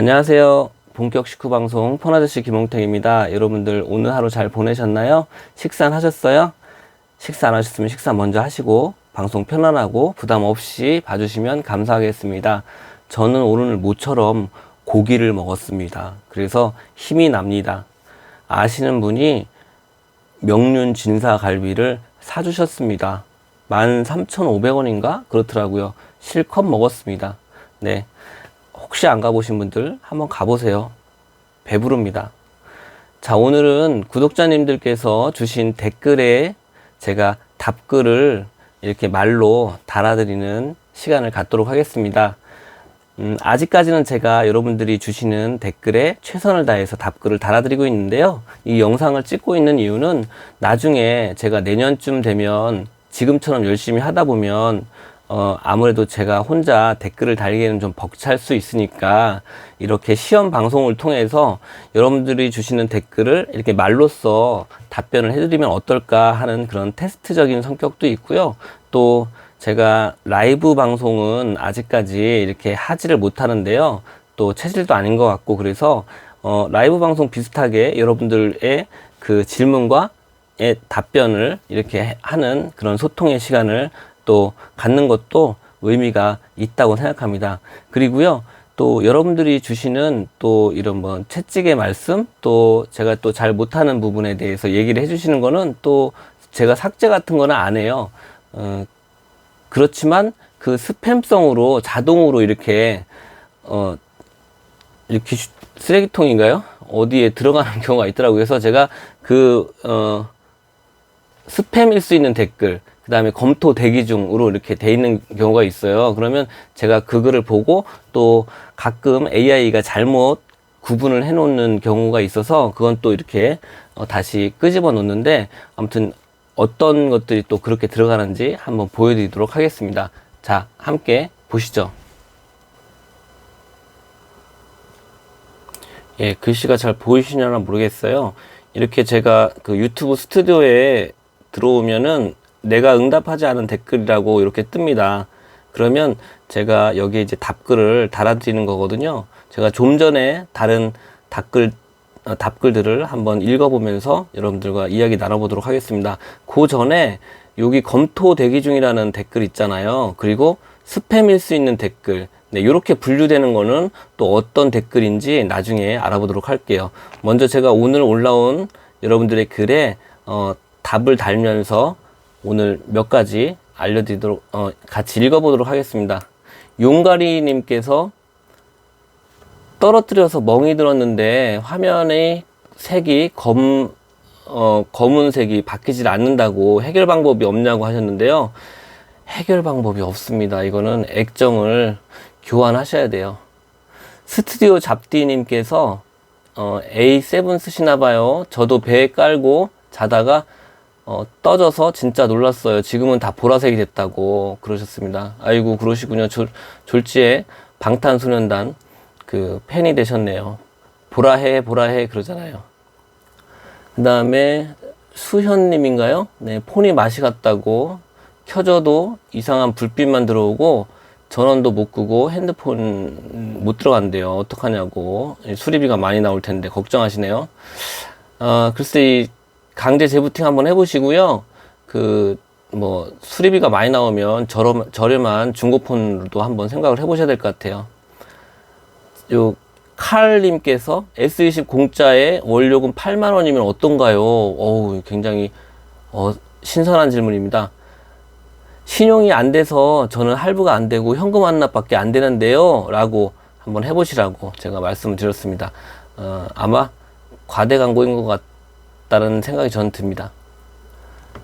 안녕하세요. 본격 식후 방송 폰아저씨 김홍택입니다. 여러분들 오늘 하루 잘 보내셨나요? 식사는 하셨어요? 식사 안 하셨으면 식사 먼저 하시고 방송 편안하고 부담 없이 봐주시면 감사하겠습니다. 저는 오늘 모처럼 고기를 먹었습니다. 그래서 힘이 납니다. 아시는 분이 명륜 진사 갈비를 사주셨습니다. 13,500원인가? 그렇더라고요. 실컷 먹었습니다. 네. 혹시 안 가보신 분들 한번 가보세요. 배부릅니다. 자, 오늘은 구독자님들께서 주신 댓글에 제가 답글을 이렇게 말로 달아드리는 시간을 갖도록 하겠습니다. 음, 아직까지는 제가 여러분들이 주시는 댓글에 최선을 다해서 답글을 달아드리고 있는데요. 이 영상을 찍고 있는 이유는 나중에 제가 내년쯤 되면 지금처럼 열심히 하다 보면 어, 아무래도 제가 혼자 댓글을 달기에는 좀 벅찰 수 있으니까 이렇게 시험 방송을 통해서 여러분들이 주시는 댓글을 이렇게 말로써 답변을 해드리면 어떨까 하는 그런 테스트적인 성격도 있고요. 또 제가 라이브 방송은 아직까지 이렇게 하지를 못하는데요. 또 체질도 아닌 것 같고 그래서 어, 라이브 방송 비슷하게 여러분들의 그 질문과 의 답변을 이렇게 하는 그런 소통의 시간을 또 갖는 것도 의미가 있다고 생각합니다. 그리고요, 또 여러분들이 주시는 또 이런 뭐 채찍의 말씀, 또 제가 또 잘 못하는 부분에 대해서 얘기를 해주시는 거는 또 제가 삭제 같은 거는 안 해요. 어, 그렇지만 그 스팸성으로 자동으로 이렇게 어 이렇게 슈- 쓰레기통인가요? 어디에 들어가는 경우가 있더라고요. 그래서 제가 그, 어, 스팸일 수 있는 댓글, 그 다음에 검토 대기 중으로 이렇게 돼 있는 경우가 있어요. 그러면 제가 그 글을 보고 또 가끔 AI가 잘못 구분을 해 놓는 경우가 있어서 그건 또 이렇게 어, 다시 끄집어 놓는데 아무튼 어떤 것들이 또 그렇게 들어가는지 한번 보여드리도록 하겠습니다. 자, 함께 보시죠. 예, 글씨가 잘 보이시려나 모르겠어요. 이렇게 제가 그 유튜브 스튜디오에 들어오면은 내가 응답하지 않은 댓글이라고 이렇게 뜹니다. 그러면 제가 여기에 이제 답글을 달아드리는 거거든요. 제가 좀 전에 다른 답글, 어, 답글들을 한번 읽어보면서 여러분들과 이야기 나눠보도록 하겠습니다. 그 전에 여기 검토 대기 중이라는 댓글 있잖아요. 그리고 스팸일 수 있는 댓글. 네, 이렇게 분류되는 거는 또 어떤 댓글인지 나중에 알아보도록 할게요. 먼저 제가 오늘 올라온 여러분들의 글에 어, 답을 달면서 오늘 몇 가지 알려드리도록 어, 같이 읽어보도록 하겠습니다. 용가리님께서 떨어뜨려서 멍이 들었는데 화면의 색이 검, 어, 검은색이 바뀌질 않는다고 해결 방법이 없냐고 하셨는데요. 해결 방법이 없습니다. 이거는 액정을 교환하셔야 돼요. 스튜디오 잡디님께서 어, A7 쓰시나 봐요. 저도 배에 깔고 자다가 어, 떠져서 진짜 놀랐어요. 지금은 다 보라색이 됐다고 그러셨습니다. 아이고 그러시군요. 졸, 졸지에 방탄소년단 그 팬이 되셨네요. 보라해 보라해 그러잖아요. 그 다음에 수현님인가요? 네, 폰이 맛이 갔다고 켜져도 이상한 불빛만 들어오고 전원도 못 끄고 핸드폰 못 들어간대요. 어떡하냐고 수리비가 많이 나올 텐데 걱정하시네요. 아 글쎄 이 강제 재부팅 한번 해보시고요. 그 뭐 수리비가 많이 나오면 저렴, 저렴한 중고폰도 한번 생각을 해보셔야 될 것 같아요. 요 칼님께서 S20 공짜에 월요금 8만 원이면 어떤가요? 어우 굉장히 어, 신선한 질문입니다. 신용이 안 돼서 저는 할부가 안 되고 현금 완납밖에 안 되는데요. 라고 한번 해보시라고 제가 말씀을 드렸습니다. 어, 아마 과대 광고인 것 같 다는 생각이 저는 듭니다.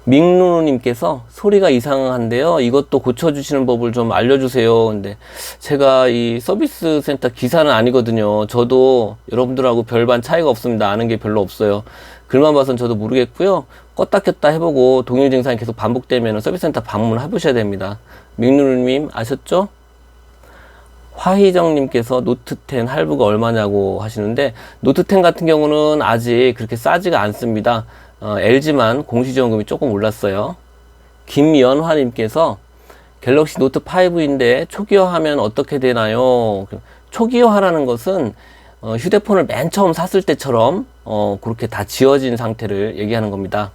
밍누누님께서 소리가 이상한데요. 이것도 고쳐주시는 법을 좀 알려주세요. 근데 제가 이 서비스 센터 기사는 아니거든요. 저도 여러분들하고 별반 차이가 없습니다. 아는 게 별로 없어요. 글만 봐선 저도 모르겠고요. 껐다 켰다 해보고 동일 증상이 계속 반복되면 서비스 센터 방문해 보셔야 됩니다. 밍누누님 아셨죠? 화희정님께서 노트10 할부가 얼마냐고 하시는데 노트10 같은 경우는 아직 그렇게 싸지가 않습니다. 어, LG만 공시지원금이 조금 올랐어요. 김연화님께서 갤럭시 노트 5인데 초기화하면 어떻게 되나요? 초기화라는 것은 어, 휴대폰을 맨 처음 샀을 때처럼 어, 그렇게 다 지워진 상태를 얘기하는 겁니다.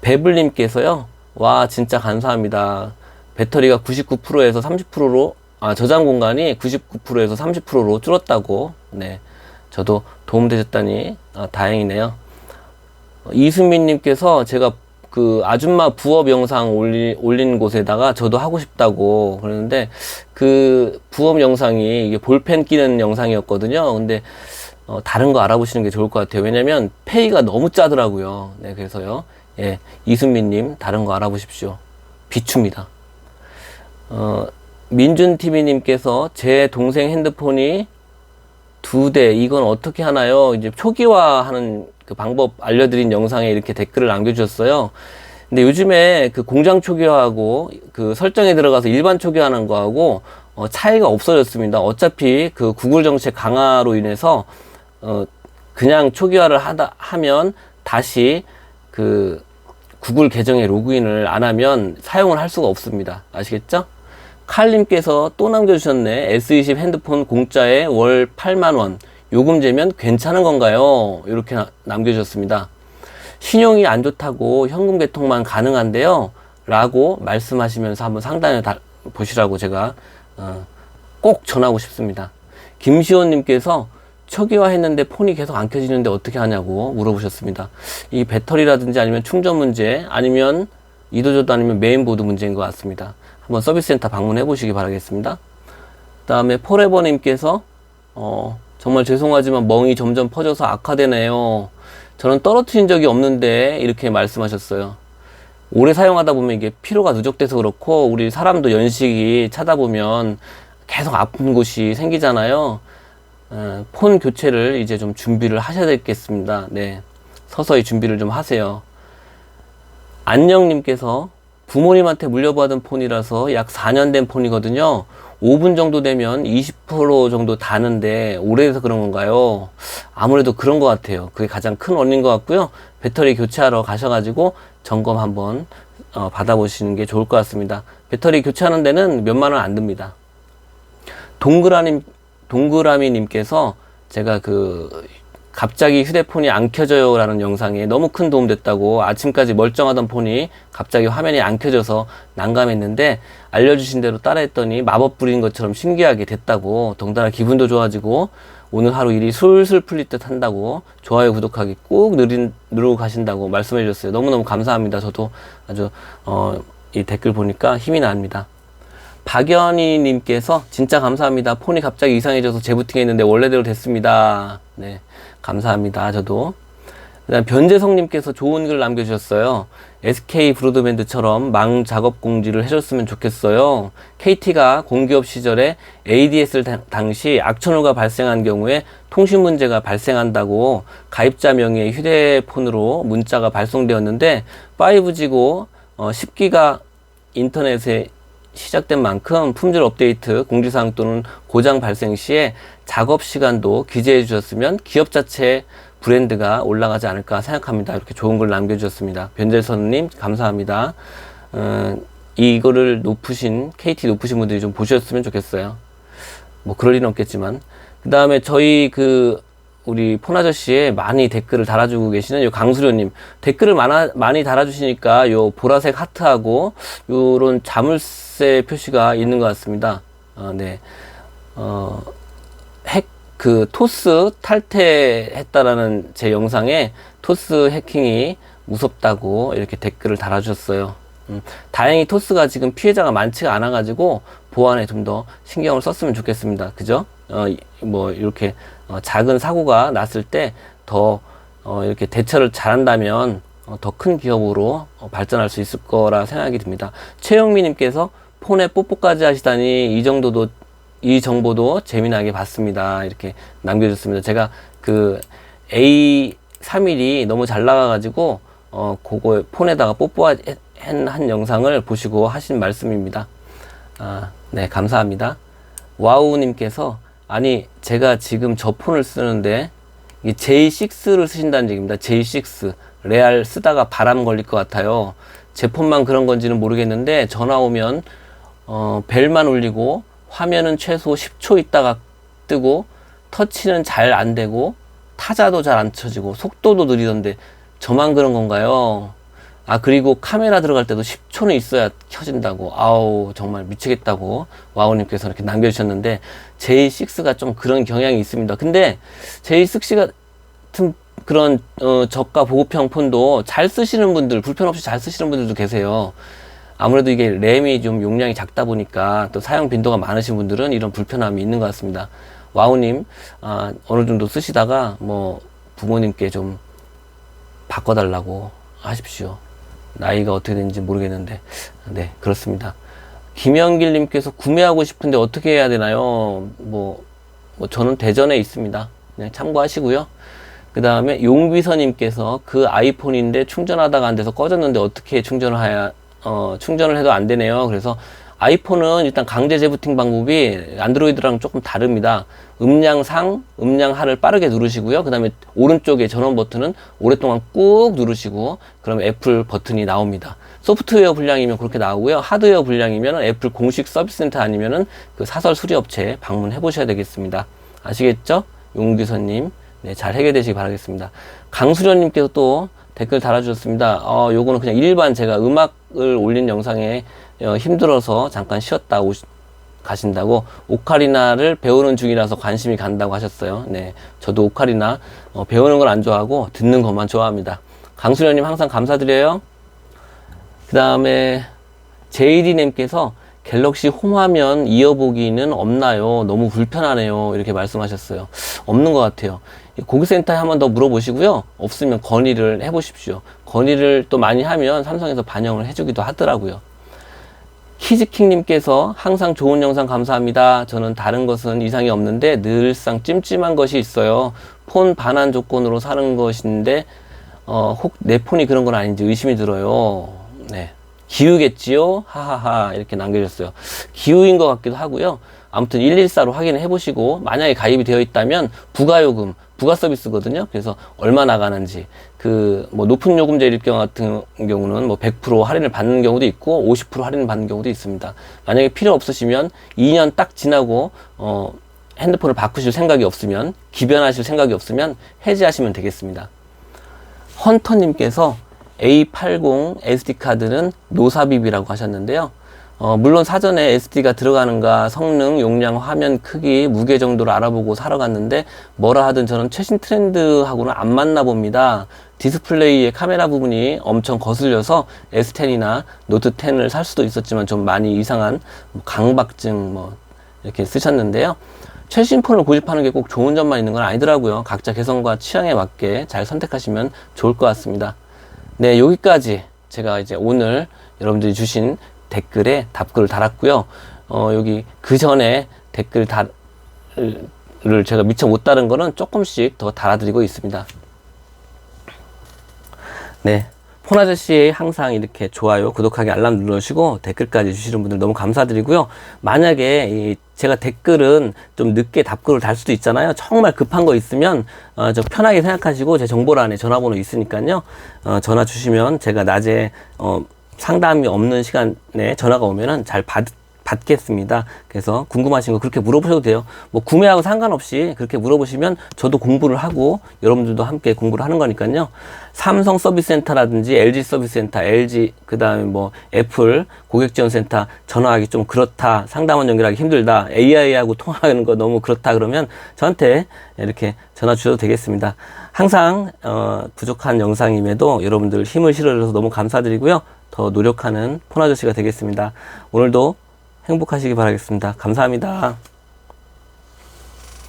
배블님께서요, 와, 진짜 감사합니다. 배터리가 99%에서 30%로, 아, 저장 공간이 99%에서 30%로 줄었다고, 네. 저도 도움되셨다니, 아, 다행이네요. 어, 이수민님께서 제가 그 아줌마 부업 영상 올리, 올린 곳에다가 저도 하고 싶다고 그러는데 그 부업 영상이 이게 볼펜 끼는 영상이었거든요. 근데 어, 다른 거 알아보시는 게 좋을 것 같아요. 왜냐면 페이가 너무 짜더라고요. 네, 그래서요. 예, 이순민님 다른 거 알아보십시오. 비춥니다. 어, 민준TV님께서 제 동생 핸드폰이 두 대, 이건 어떻게 하나요? 이제 초기화하는 그 방법 알려드린 영상에 이렇게 댓글을 남겨주셨어요. 근데 요즘에 그 공장 초기화하고 그 설정에 들어가서 일반 초기화하는 거하고 어, 차이가 없어졌습니다. 어차피 그 구글 정책 강화로 인해서 어, 그냥 초기화를 하다 하면 다시 그 구글 계정에 로그인을 안 하면 사용을 할 수가 없습니다. 아시겠죠? 칼님께서 또 남겨주셨네. S20 핸드폰 공짜에 월 8만원. 요금제면 괜찮은 건가요? 이렇게 나- 남겨주셨습니다. 신용이 안 좋다고 현금 개통만 가능한데요. 라고 말씀하시면서 한번 상담해 다- 보시라고 제가 어, 꼭 전하고 싶습니다. 김시원님께서 초기화 했는데 폰이 계속 안 켜지는데 어떻게 하냐고 물어보셨습니다. 이 배터리라든지 아니면 충전 문제 아니면 이도저도 아니면 메인보드 문제인 것 같습니다. 한번 서비스 센터 방문해 보시기 바라겠습니다. 그 다음에 포레버님께서 어, 정말 죄송하지만 멍이 점점 퍼져서 악화되네요. 저는 떨어뜨린 적이 없는데 이렇게 말씀하셨어요. 오래 사용하다 보면 이게 피로가 누적돼서 그렇고 우리 사람도 연식이 차다 보면 계속 아픈 곳이 생기잖아요. 어, 폰 교체를 이제 좀 준비를 하셔야 되겠습니다. 네. 서서히 준비를 좀 하세요. 안녕님께서 부모님한테 물려받은 폰이라서 약 4년 된 폰이거든요. 5분 정도 되면 20% 정도 다는데 오래돼서 그런 건가요? 아무래도 그런 것 같아요. 그게 가장 큰 원인인 것 같고요. 배터리 교체하러 가셔가지고 점검 한번 어, 받아보시는 게 좋을 것 같습니다. 배터리 교체하는 데는 몇만 원 안 듭니다. 동그라님, 동그라미님께서 제가 그 갑자기 휴대폰이 안 켜져요 라는 영상에 너무 큰 도움 됐다고 아침까지 멀쩡하던 폰이 갑자기 화면이 안 켜져서 난감했는데 알려주신 대로 따라했더니 마법 부린 것처럼 신기하게 됐다고 덩달아 기분도 좋아지고 오늘 하루 일이 술술 풀릴 듯 한다고 좋아요 구독하기 꼭 누린, 누르고 가신다고 말씀해 주셨어요. 너무너무 감사합니다. 저도 아주 어, 이 댓글 보니까 힘이 납니다 박연희 님께서 진짜 감사합니다. 폰이 갑자기 이상해져서 재부팅했는데 원래대로 됐습니다. 네, 감사합니다. 저도. 그다음 변재성 님께서 좋은 글 남겨 주셨어요. SK 브로드밴드처럼 망 작업 공지를 해 줬으면 좋겠어요. KT가 공기업 시절에 ADS를 당- 당시 악천후가 발생한 경우에 통신 문제가 발생한다고 가입자 명의의 휴대폰으로 문자가 발송되었는데 5G고 어, 10기가 인터넷에 시작된 만큼 품질 업데이트, 공지사항 또는 고장 발생 시에 작업 시간도 기재해 주셨으면 기업 자체 브랜드가 올라가지 않을까 생각합니다. 이렇게 좋은 글 남겨주셨습니다. 변재선님 감사합니다. 어, 이거를 높으신 KT 높으신 분들이 좀 보셨으면 좋겠어요. 뭐 그럴 일은 없겠지만 그 다음에 저희 그 우리 폰 아저씨에 많이 댓글을 달아주고 계시는 요 강수료님 댓글을 많아, 많이 달아주시니까 요 보라색 하트하고 요런 자물쇠 표시가 있는 것 같습니다. 어, 네. 어, 핵, 그 토스 탈퇴했다라는 제 영상에 토스 해킹이 무섭다고 이렇게 댓글을 달아주셨어요. 음, 다행히 토스가 지금 피해자가 많지가 않아가지고 보안에 좀 더 신경을 썼으면 좋겠습니다. 그죠? 어, 이- 뭐, 이렇게 어, 작은 사고가 났을 때 더 어, 이렇게 대처를 잘한다면 어, 더 큰 기업으로 어, 발전할 수 있을 거라 생각이 듭니다. 최영미님께서 폰에 뽀뽀까지 하시다니 이 정도도 이 정보도 재미나게 봤습니다. 이렇게 남겨줬습니다. 제가 그 A31이 너무 잘 나가가지고 어 그거 폰에다가 뽀뽀한 한 영상을 보시고 하신 말씀입니다. 아, 네 감사합니다. 와우님께서 아니 제가 지금 저 폰을 쓰는데 이 J6를 쓰신다는 얘기입니다. J6 레알 쓰다가 바람 걸릴 것 같아요. 제 폰만 그런 건지는 모르겠는데 전화 오면 어, 벨만 울리고 화면은 최소 10초 있다가 뜨고 터치는 잘 안 되고 타자도 잘 안 쳐지고 속도도 느리던데 저만 그런 건가요? 아 그리고 카메라 들어갈 때도 10초는 있어야 켜진다고. 아우 정말 미치겠다고 와우님께서 이렇게 남겨주셨는데 J6가 좀 그런 경향이 있습니다. 근데 J6 같은 그런 어, 저가 보급형 폰도 잘 쓰시는 분들 불편 없이 잘 쓰시는 분들도 계세요. 아무래도 이게 램이 좀 용량이 작다 보니까 또 사용 빈도가 많으신 분들은 이런 불편함이 있는 것 같습니다. 와우님 아, 어느 정도 쓰시다가 뭐 부모님께 좀 바꿔달라고 하십시오. 나이가 어떻게 되는지 모르겠는데, 네, 그렇습니다. 김영길님께서 구매하고 싶은데 어떻게 해야 되나요? 뭐, 뭐 저는 대전에 있습니다. 그냥 참고하시고요. 그 다음에 용비서님께서 그 아이폰인데 충전하다가 안 돼서 꺼졌는데 어떻게 충전을 해야, 어, 충전을 해도 안 되네요. 그래서 아이폰은 일단 강제 재부팅 방법이 안드로이드랑 조금 다릅니다. 음량 상, 음량 하를 빠르게 누르시고요. 그 다음에 오른쪽에 전원 버튼은 오랫동안 꾹 누르시고, 그러면 애플 버튼이 나옵니다. 소프트웨어 분량이면 그렇게 나오고요. 하드웨어 분량이면 애플 공식 서비스 센터 아니면은 그 사설 수리업체 방문해 보셔야 되겠습니다. 아시겠죠? 용기선님. 네, 잘 해결되시기 바라겠습니다. 강수련님께서 또 댓글 달아주셨습니다. 어, 요거는 그냥 일반 제가 음악을 올린 영상에 어, 힘들어서 잠깐 쉬었다 오시, 가신다고 오카리나를 배우는 중이라서 관심이 간다고 하셨어요. 네, 저도 오카리나 어, 배우는 걸 안 좋아하고 듣는 것만 좋아합니다. 강수련님 항상 감사드려요. 그 다음에 제이디님께서 갤럭시 홈화면 이어보기는 없나요? 너무 불편하네요. 이렇게 말씀하셨어요. 없는 것 같아요. 고객센터에 한 번 더 물어보시고요. 없으면 건의를 해보십시오. 건의를 또 많이 하면 삼성에서 반영을 해주기도 하더라고요. 키즈킹님께서 항상 좋은 영상 감사합니다. 저는 다른 것은 이상이 없는데 늘상 찜찜한 것이 있어요. 폰 반환 조건으로 사는 것인데 어, 혹 내 폰이 그런 건 아닌지 의심이 들어요. 네. 기우겠지요? 하하하. 이렇게 남겨주셨어요. 기우인 것 같기도 하고요. 아무튼 114로 확인을 해보시고, 만약에 가입이 되어 있다면, 부가요금, 부가 서비스거든요. 그래서 얼마 나가는지, 그, 뭐, 높은 요금제 일 경우 같은 경우는 뭐 100% 할인을 받는 경우도 있고, 50% 할인을 받는 경우도 있습니다. 만약에 필요 없으시면, 2년 딱 지나고, 어, 핸드폰을 바꾸실 생각이 없으면, 기변하실 생각이 없으면, 해지하시면 되겠습니다. 헌터님께서 A80 SD카드는 노삽입이라고 하셨는데요. 어, 물론 사전에 SD가 들어가는가 성능, 용량, 화면 크기, 무게 정도를 알아보고 사러 갔는데 뭐라 하든 저는 최신 트렌드하고는 안 맞나 봅니다. 디스플레이의 카메라 부분이 엄청 거슬려서 S10이나 노트 10을 살 수도 있었지만 좀 많이 이상한 뭐 강박증 뭐 이렇게 쓰셨는데요. 최신 폰을 고집하는 게 꼭 좋은 점만 있는 건 아니더라고요. 각자 개성과 취향에 맞게 잘 선택하시면 좋을 것 같습니다. 네, 여기까지 제가 이제 오늘 여러분들이 주신 댓글에 답글을 달았고요. 어, 여기 그 전에 댓글 달을 제가 미처 못 다른 거는 조금씩 더 달아드리고 있습니다. 네. 폰 아저씨 항상 이렇게 좋아요, 구독하기, 알람 눌러주시고 댓글까지 주시는 분들 너무 감사드리고요. 만약에 이 제가 댓글은 좀 늦게 답글을 달 수도 있잖아요. 정말 급한 거 있으면 어, 저 편하게 생각하시고 제 정보란에 전화번호 있으니까요. 어, 전화 주시면 제가 낮에 어, 상담이 없는 시간에 전화가 오면은 잘 받, 받겠습니다. 그래서 궁금하신 거 그렇게 물어보셔도 돼요. 뭐 구매하고 상관없이 그렇게 물어보시면 저도 공부를 하고 여러분들도 함께 공부를 하는 거니까요. 삼성 서비스 센터라든지 LG 서비스 센터, LG 그다음에 뭐 애플 고객 지원 센터 전화하기 좀 그렇다. 상담원 연결하기 힘들다. AI하고 통화하는 거 너무 그렇다 그러면 저한테 이렇게 전화 주셔도 되겠습니다. 항상 어, 부족한 영상임에도 여러분들 힘을 실어줘서 너무 감사드리고요. 더 노력하는 폰 아저씨가 되겠습니다. 오늘도 행복하시기 바라겠습니다. 감사합니다.